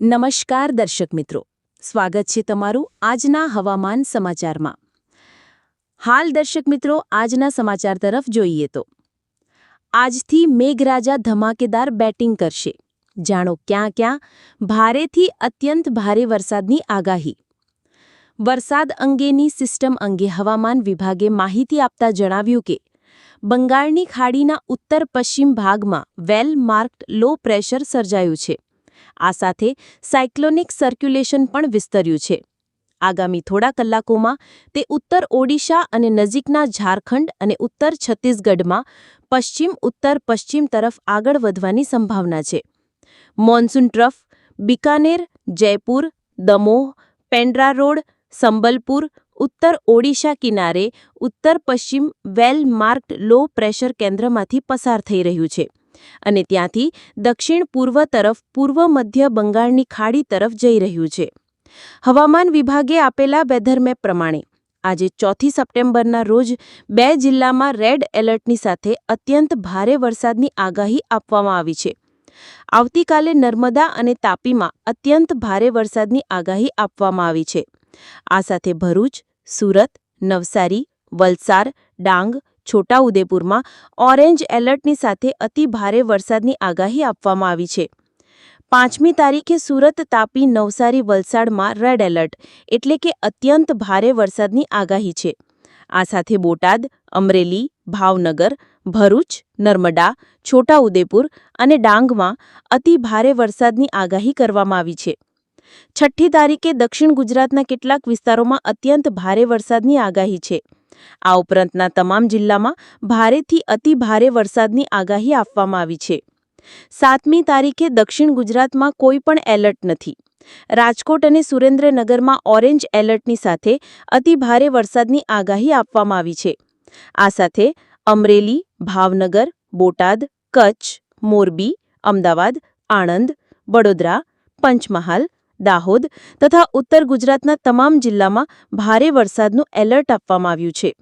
નમસ્કાર દર્શક મિત્રો. સ્વાગત છે તમારું આજના હવામાન સમાચારમાં. હાલ દર્શક મિત્રો, આજના સમાચાર તરફ જોઈએ તો. આજથી મેઘરાજા ધમાકેદાર બેટિંગ કરશે. જાણો ક્યાં ક્યાં? ભારેથી અત્યંત ભારે વરસાદની આગાહી. વરસાદ અંગેની સિસ્ટમ અંગે હવામાન વિભાગે માહિતી આપતા જણાવ્યું કે, બંગાળની ખાડીના ઉત્તર પશ્ચિમ ભાગમાં વેલ માર્કડ લો પ્રેશર સર્જાયું છે. આ સાથે સાયક્લોનિક સર્ક્યુલેશન પણ વિસ્તર્યું છે. આગામી થોડા કલાકોમાં તે ઉત્તર ઓડિશા અને નજીકના ઝારખંડ અને ઉત્તર છત્તીસગઢમાં પશ્ચિમ ઉત્તર પશ્ચિમ તરફ આગળ વધવાની સંભાવના છે. Monsoon trough, Bikaner, Jaipur, Damoh Pendra road, Sambalpur, ઉત્તર ઓડિશા કિનારે ઉત્તર પશ્ચિમ વેલ માર્કડ લો પ્રેશર કેન્દ્રમાંથી પસાર થઈ રહ્યું છે. અને ત્યાંથી દક્ષિણ પૂર્વ તરફ પૂર્વ મધ્ય બંગાળની ખાડી તરફ જઈ રહ્યું છે. હવામાન વિભાગે આપેલા વેધર મેપ પ્રમાણે આજે ચોથી સપ્ટેમ્બરના રોજ બે જિલ્લામાં રેડ એલર્ટની સાથે અત્યંત ભારે વરસાદની આગાહી આપવામાં આવી છે. આવતીકાલે નર્મદા અને તાપીમાં અત્યંત ભારે વરસાદની આગાહી આપવામાં આવી છે. આ સાથે ભરૂચ, સુરત, નવસારી, વલસાડ, ડાંગ છોટાઉદેપુરમાં ઓરેન્જ એલર્ટની સાથે અતિ ભારે વરસાદની આગાહી આપવામાં આવી છે. પાંચમી તારીખે સુરત તાપી નવસારી વલસાડમાં રેડ એલર્ટ, એટલે કે અત્યંત ભારે વરસાદની આગાહી છે. આ સાથે બોટાદ, અમરેલી, ભાવનગર, ભરૂચ, નર્મદા, છોટાઉદેપુર અને ડાંગમાં અતિ ભારે વરસાદની આગાહી કરવામાં આવી છે. છઠ્ઠી તારીખે દક્ષિણ ગુજરાતના કેટલાક વિસ્તારોમાં અત્યંત ભારે વરસાદની આગાહી છે. આ ઉપરાંતના તમામ જિલ્લામાં ભારેથી અતિ ભારે વરસાદની આગાહી આપવામાં આવી છે. સાતમી તારીખે દક્ષિણ ગુજરાતમાં કોઈ પણ એલર્ટ નથી. રાજકોટ અને સુરેન્દ્રનગરમાં ઓરેન્જ એલર્ટની સાથે અતિ ભારે વરસાદની આગાહી આપવામાં આવી છે. આ સાથે અમરેલી, ભાવનગર, બોટાદ, કચ્છ, મોરબી, અમદાવાદ, આણંદ, વડોદરા, પંચમહાલ દાહોદ તથા ઉત્તર ગુજરાતના તમામ જિલ્લામાં ભારે વરસાદનું એલર્ટ આપવામાં આવ્યું છે.